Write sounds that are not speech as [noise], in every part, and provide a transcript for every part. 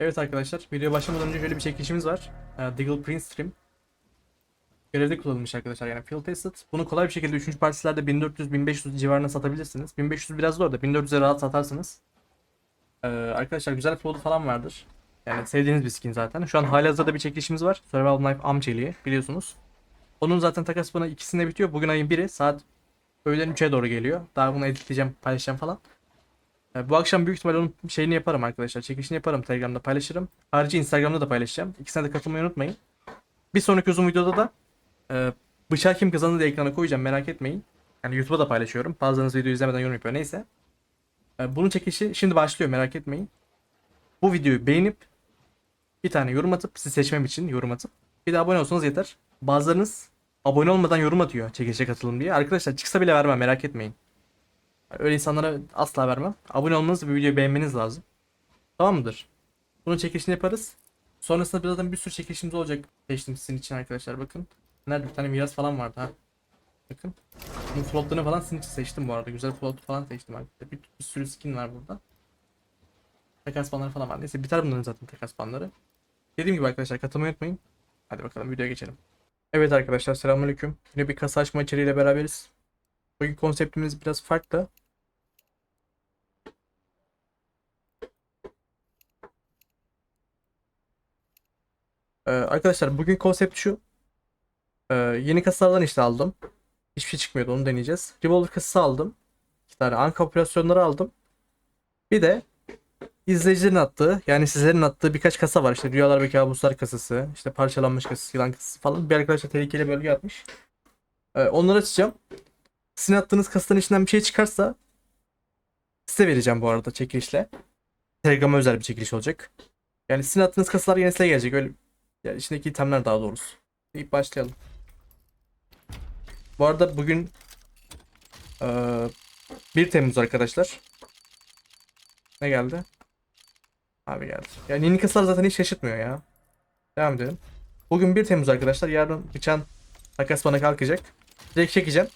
Evet arkadaşlar, videoya başlamadan önce şöyle bir çekilişimiz var. Ee, Deagle Print Stream. Görevde kullanılmış arkadaşlar yani field tested. Bunu kolay bir şekilde 3. partisilerde 1400-1500 civarına satabilirsiniz. 1500 biraz zor da 1400'e rahat satarsınız. Ee, arkadaşlar güzel flow falan vardır. Yani sevdiğiniz bir skin zaten. Şu an halihazırda bir çekilişimiz var. Survival Knife Am çeliği biliyorsunuz. Onun zaten takas bana ikisinde bitiyor. Bugün ayın 1'i saat öğlen 3'e doğru geliyor. Daha bunu editleyeceğim, paylaşacağım falan. Ee, Bu akşam büyük ihtimalle onun şeyini yaparım arkadaşlar. Çekişini yaparım. Telegram'da paylaşırım. Ayrıca Instagram'da da paylaşacağım. İkisine de katılmayı unutmayın. Bir sonraki uzun videoda da e, bıçağı kim kazandı diye ekrana koyacağım. Merak etmeyin. Yani YouTube'a da paylaşıyorum. Bazılarınız video izlemeden yorum yapıyor. Neyse. E, bunun çekişi şimdi başlıyor. Merak etmeyin. Bu videoyu beğenip bir tane yorum atıp sizi seçmem için yorum atıp bir de abone olsanız yeter. Bazılarınız abone olmadan yorum atıyor çekilişe katılın diye. Arkadaşlar çıksa bile vermem merak etmeyin. Öyle insanlara asla vermem. Abone olmanız ve videoyu beğenmeniz lazım. Tamam mıdır? Bunun çekilişini yaparız. Sonrasında zaten bir sürü çekilişimiz olacak. Seçtim sizin için arkadaşlar bakın. Nerede bir tane miras falan vardı ha. Bakın. Bunun flotlarını falan sizin için seçtim bu arada. Güzel flot falan seçtim arkadaşlar. Bir, bir sürü skin var burada. Takas banları falan var. Neyse biter bunların zaten takas banları. Dediğim gibi arkadaşlar katılmayı unutmayın. Hadi bakalım videoya geçelim. Evet arkadaşlar selamünaleyküm. Yine bir kasa açma içeriğiyle beraberiz. Bugün konseptimiz biraz farklı. Ee, arkadaşlar bugün konsept şu. Ee, yeni kasalardan işte aldım. Hiçbir şey çıkmıyordu onu deneyeceğiz. Revolver kasası aldım. İki tane anka operasyonları aldım. Bir de izleyicilerin attığı yani sizlerin attığı birkaç kasa var. İşte Rüyalar ve Kabuslar kasası, işte parçalanmış kasası, yılan kasası falan. Bir arkadaş da tehlikeli bölge atmış. Ee, onları açacağım. Sizin attığınız kasaların içinden bir şey çıkarsa size vereceğim bu arada çekilişle. Telegram'a özel bir çekiliş olacak. Yani sizin attığınız kasalar yine size gelecek. Öyle yani içindeki itemler daha doğrusu. İlk başlayalım. Bu arada bugün eee 1 Temmuz arkadaşlar. Ne geldi? Abi geldi. Yani yeni kasalar zaten hiç şaşırtmıyor ya. Devam edelim. Bugün 1 Temmuz arkadaşlar. Yarın bıçağın takas bana kalkacak. Direkt çekeceğim.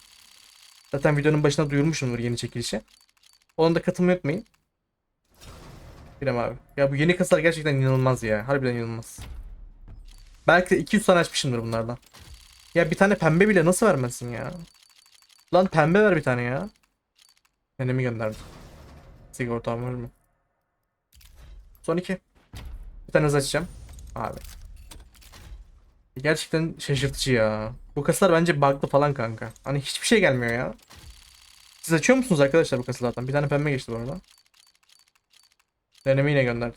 Zaten videonun başına duyurmuşumdur yeni çekilişi. Ona da katılmayı unutmayın. Bilmem abi. Ya bu yeni kasalar gerçekten inanılmaz ya. Harbiden inanılmaz. Belki de 200 tane açmışımdır bunlardan. Ya bir tane pembe bile nasıl vermezsin ya? Lan pembe ver bir tane ya. Kendimi gönderdim. Sigortam var mı? Son iki. Bir tane hızlı açacağım. Abi. Gerçekten şaşırtıcı ya. Bu kasalar bence bug'lı falan kanka. Hani hiçbir şey gelmiyor ya. Siz açıyor musunuz arkadaşlar bu kasalardan? Bir tane pembe geçti bu arada. Deneme yine gönderdi.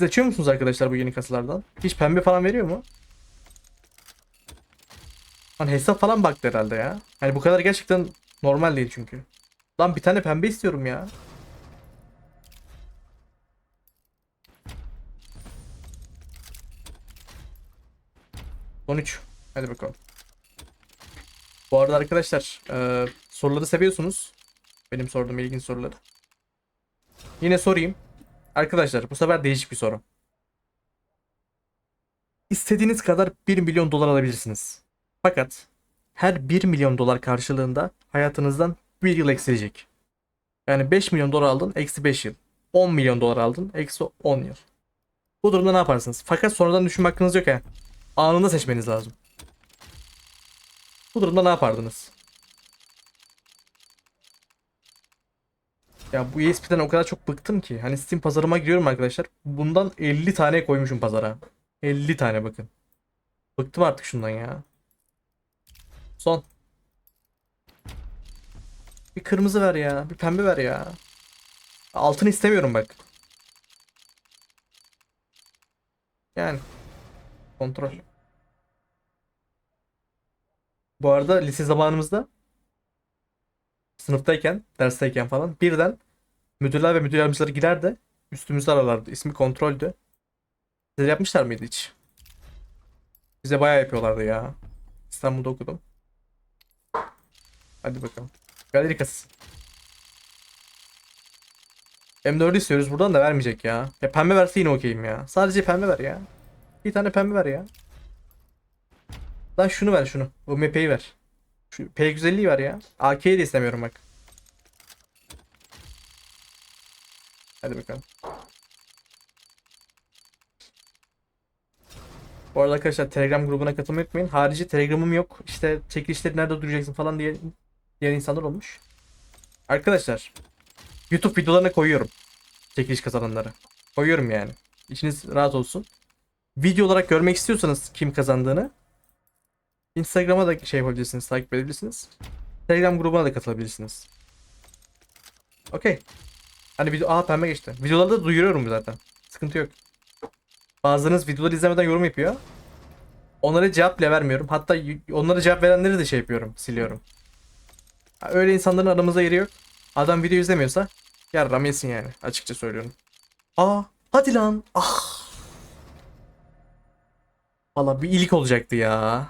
Siz açıyor musunuz arkadaşlar bu yeni kasalardan? Hiç pembe falan veriyor mu? Lan hesap falan baktı herhalde ya. Hani bu kadar gerçekten normal değil çünkü. Lan bir tane pembe istiyorum ya. Son 13. Hadi bakalım. Bu arada arkadaşlar e, soruları seviyorsunuz. Benim sorduğum ilginç soruları. Yine sorayım. Arkadaşlar bu sefer değişik bir soru. İstediğiniz kadar 1 milyon dolar alabilirsiniz. Fakat her 1 milyon dolar karşılığında hayatınızdan 1 yıl eksilecek. Yani 5 milyon dolar aldın eksi 5 yıl. 10 milyon dolar aldın eksi 10 yıl. Bu durumda ne yaparsınız? Fakat sonradan düşünme hakkınız yok ya. Anında seçmeniz lazım. Bu durumda ne yapardınız? Ya bu ESP'den o kadar çok bıktım ki. Hani Steam pazarıma giriyorum arkadaşlar. Bundan 50 tane koymuşum pazara. 50 tane bakın. Bıktım artık şundan ya. Son. Bir kırmızı ver ya. Bir pembe ver ya. Altını istemiyorum bak. Yani. Kontrol. Bu arada lise zamanımızda sınıftayken, dersteyken falan birden müdürler ve müdür yardımcıları girer de üstümüzü ararlardı. İsmi kontroldü. Size yapmışlar mıydı hiç? Bize bayağı yapıyorlardı ya. İstanbul'da okudum. Hadi bakalım. Galeri kasası. M4'ü istiyoruz buradan da vermeyecek ya. Ya pembe verse yine okeyim ya. Sadece pembe ver ya. Bir tane pembe ver ya. Lan şunu ver şunu. Bu MP'yi ver. Şu P150 var ya. AK'yi de istemiyorum bak. Hadi bakalım. Bu arada arkadaşlar Telegram grubuna katılmayı unutmayın. Harici Telegram'ım yok. İşte çekilişleri nerede duracaksın falan diye diyen insanlar olmuş. Arkadaşlar YouTube videolarına koyuyorum. Çekiliş kazananları. Koyuyorum yani. İçiniz rahat olsun. Video olarak görmek istiyorsanız kim kazandığını Instagram'a da şey yapabilirsiniz, takip edebilirsiniz. Telegram grubuna da katılabilirsiniz. Okey. Hani video aha pembe geçti. Videolarda da duyuruyorum zaten. Sıkıntı yok. Bazılarınız videoları izlemeden yorum yapıyor. Onlara cevap bile vermiyorum. Hatta onlara cevap verenleri de şey yapıyorum, siliyorum. Öyle insanların aramızda yeri yok. Adam video izlemiyorsa yarram yesin yani. Açıkça söylüyorum. Aa hadi lan. Ah. Valla bir iyilik olacaktı ya.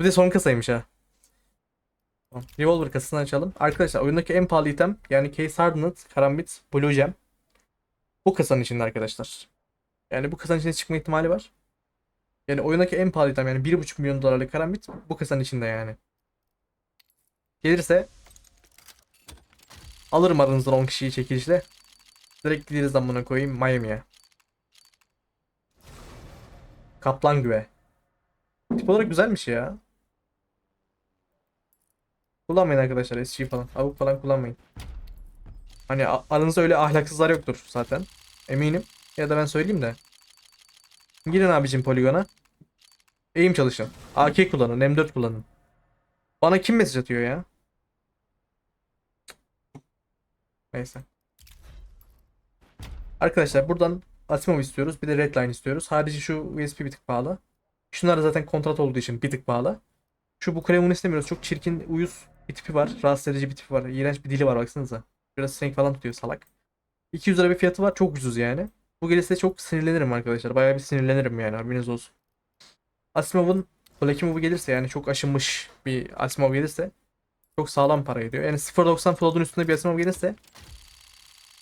Bir de son kasaymış ha. Revolver kasasını açalım. Arkadaşlar oyundaki en pahalı item yani Case Hardened, Karambit, Blue Gem. Bu kasanın içinde arkadaşlar. Yani bu kasanın içinde çıkma ihtimali var. Yani oyundaki en pahalı item yani 1.5 milyon dolarlık Karambit bu kasanın içinde yani. Gelirse alırım aranızdan 10 kişiyi çekilişle. Direkt gideriz zamana koyayım Miami'ye. Kaplan güve. Tip olarak güzelmiş ya. Kullanmayın arkadaşlar SG falan. Avuk falan kullanmayın. Hani aranızda öyle ahlaksızlar yoktur zaten. Eminim. Ya da ben söyleyeyim de. Girin abicim poligona. Eğim çalışın. AK kullanın. M4 kullanın. Bana kim mesaj atıyor ya? Neyse. Arkadaşlar buradan Asimov istiyoruz. Bir de Redline istiyoruz. Harici şu USP bir tık pahalı. Şunlar da zaten kontrat olduğu için bir tık pahalı. Şu bu kremunu istemiyoruz. Çok çirkin, uyuz bir tipi var. Rahatsız edici bir tipi var. İğrenç bir dili var baksanıza. Biraz sinek falan tutuyor salak. 200 lira bir fiyatı var. Çok ucuz yani. Bu gelirse çok sinirlenirim arkadaşlar. Bayağı bir sinirlenirim yani. Haberiniz olsun. Asimov'un Black gelirse yani çok aşınmış bir Asimov gelirse çok sağlam para ediyor. Yani 0.90 float'un üstünde bir Asimov gelirse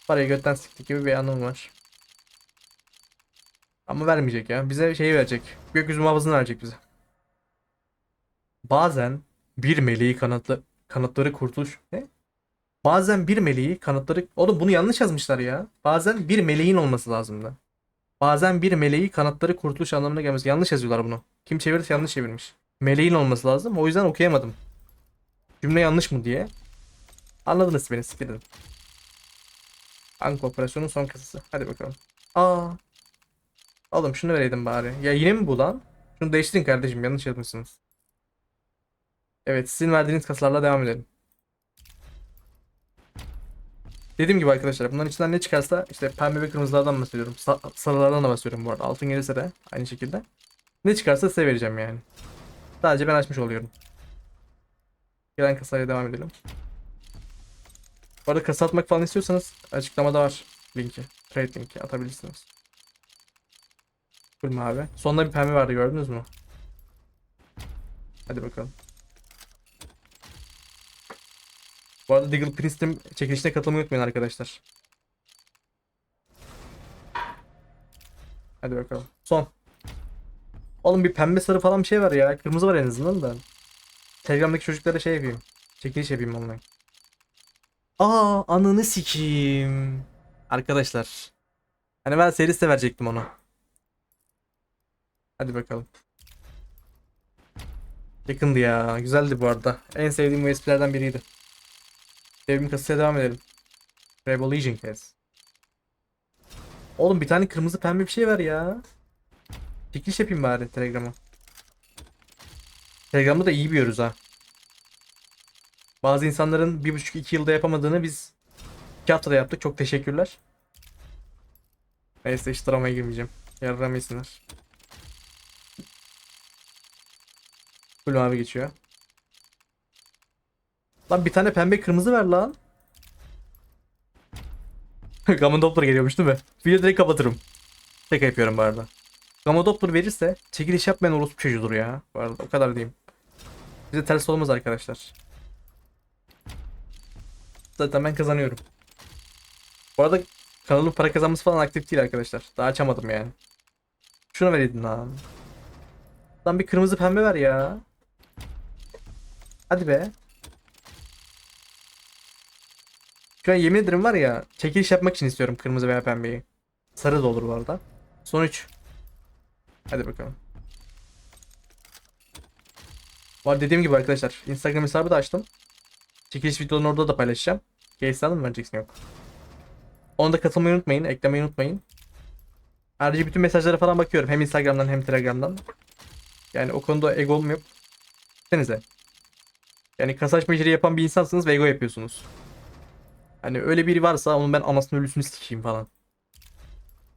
parayı götten siktik gibi bir anlamı var. Ama vermeyecek ya. Bize şeyi verecek. Gökyüzü muhafızını verecek bize. Bazen bir meleği kanatlı kanatları kurtuluş. Ne? Bazen bir meleği kanatları... Oğlum bunu yanlış yazmışlar ya. Bazen bir meleğin olması lazımdı. Bazen bir meleği kanatları kurtuluş anlamına gelmesi. Yanlış yazıyorlar bunu. Kim çevirirse yanlış çevirmiş. Meleğin olması lazım. O yüzden okuyamadım. Cümle yanlış mı diye. Anladınız beni siktir edin. Anka operasyonun son kasası. Hadi bakalım. Aa. Oğlum şunu vereydim bari. Ya yine mi bu lan? Şunu değiştirin kardeşim. Yanlış yazmışsınız. Evet sizin verdiğiniz kasalarla devam edelim. Dediğim gibi arkadaşlar bunların içinden ne çıkarsa işte pembe ve kırmızılardan bahsediyorum. Sa- sarılardan da bahsediyorum bu arada. Altın gelirse de aynı şekilde. Ne çıkarsa size vereceğim yani. Sadece ben açmış oluyorum. Gelen kasaya devam edelim. Bu arada kasa atmak falan istiyorsanız açıklamada var linki. Trade linki atabilirsiniz. Buyurun abi. Sonunda bir pembe vardı gördünüz mü? Hadi bakalım. Bu arada Deagle Princeton çekilişine katılmayı unutmayın arkadaşlar. Hadi bakalım. Son. Oğlum bir pembe sarı falan bir şey var ya. Kırmızı var en azından da. Telegram'daki çocuklara şey yapayım. Çekiliş yapayım online. Aa ananı sikeyim. Arkadaşlar. Hani ben seriste verecektim onu. Hadi bakalım. Yakındı ya. Güzeldi bu arada. En sevdiğim USB'lerden biriydi. Devrim kasaya devam edelim. Revolution kes. Oğlum bir tane kırmızı pembe bir şey var ya. Çekiliş yapayım bari Telegram'a. Telegram'da da iyi biliyoruz ha. Bazı insanların 1,5-2 yılda yapamadığını biz 2 haftada yaptık. Çok teşekkürler. Neyse hiç dramaya girmeyeceğim. Yardım yesinler. Full mavi geçiyor. Lan bir tane pembe kırmızı ver lan. [laughs] Gamma Doppler geliyormuş değil mi? Video direkt kapatırım. Şaka yapıyorum bu arada. Gamma Doppler verirse çekiliş yapmayan orospu çocuğudur ya. Bu arada o kadar diyeyim. Bize ters olmaz arkadaşlar. Zaten ben kazanıyorum. Bu arada kanalın para kazanması falan aktif değil arkadaşlar. Daha açamadım yani. Şunu verin lan. Lan bir kırmızı pembe ver ya. Hadi be. Şu an yemin ederim var ya çekiliş yapmak için istiyorum kırmızı veya pembeyi. Sarı da olur bu arada. Son 3. Hadi bakalım. Var dediğim gibi arkadaşlar Instagram hesabı da açtım. Çekiliş videolarını orada da paylaşacağım. Case mı vereceksin yok. Onu da katılmayı unutmayın, eklemeyi unutmayın. Ayrıca bütün mesajlara falan bakıyorum. Hem Instagram'dan hem Telegram'dan. Yani o konuda egom yok. Denize. Yani kasa açma yapan bir insansınız ve ego yapıyorsunuz. Hani öyle biri varsa onun ben anasını ölüsünü sikeyim falan.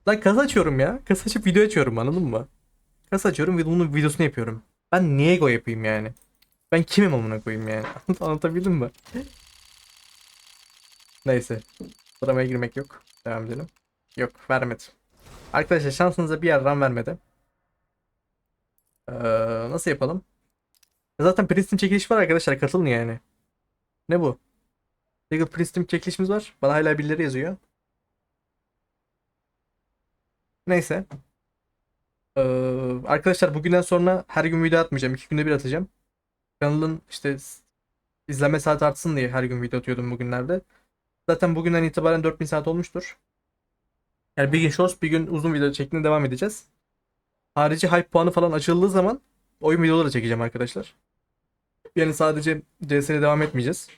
Lan kasa açıyorum ya. Kasa açıp video açıyorum anladın mı? Kasa açıyorum ve bunun videosunu yapıyorum. Ben niye ego yapayım yani? Ben kimim amına koyayım yani? [laughs] Anlatabildim mi? Neyse. Dramaya girmek yok. Devam edelim. Yok vermedi. Arkadaşlar şansınıza bir yerden vermedi. Ee, nasıl yapalım? Zaten Princeton çekiliş var arkadaşlar katılın yani. Ne bu? Legal Princeton çekilişimiz var. Bana hala birileri yazıyor. Neyse. Ee, arkadaşlar bugünden sonra her gün video atmayacağım. İki günde bir atacağım. Kanalın işte izlenme saati artsın diye her gün video atıyordum bugünlerde. Zaten bugünden itibaren 4000 saat olmuştur. Yani bir gün shorts bir gün uzun video şeklinde devam edeceğiz. Harici hype puanı falan açıldığı zaman oyun videoları çekeceğim arkadaşlar. Yani sadece CS'ye devam etmeyeceğiz.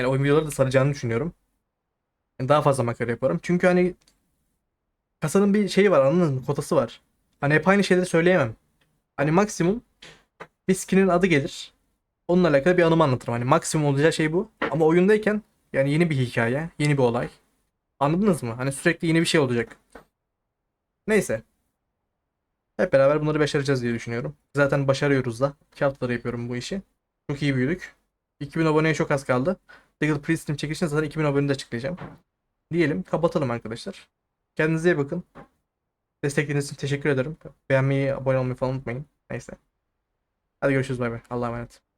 Yani oyun videoları da saracağını düşünüyorum. Yani daha fazla makara yaparım. Çünkü hani kasanın bir şeyi var anladın mı? Kotası var. Hani hep aynı şeyleri söyleyemem. Hani maksimum bir skinin adı gelir. Onunla alakalı bir anımı anlatırım. Hani maksimum olacağı şey bu. Ama oyundayken yani yeni bir hikaye, yeni bir olay. Anladınız mı? Hani sürekli yeni bir şey olacak. Neyse. Hep beraber bunları başaracağız diye düşünüyorum. Zaten başarıyoruz da. 2 haftadır yapıyorum bu işi. Çok iyi büyüdük. 2000 aboneye çok az kaldı. Legal Priest'in çekilişini zaten 2000 abonede açıklayacağım. Diyelim kapatalım arkadaşlar. Kendinize iyi bakın. Destekleriniz için teşekkür ederim. Beğenmeyi, abone olmayı falan unutmayın. Neyse. Hadi görüşürüz bay bay. Allah'a emanet.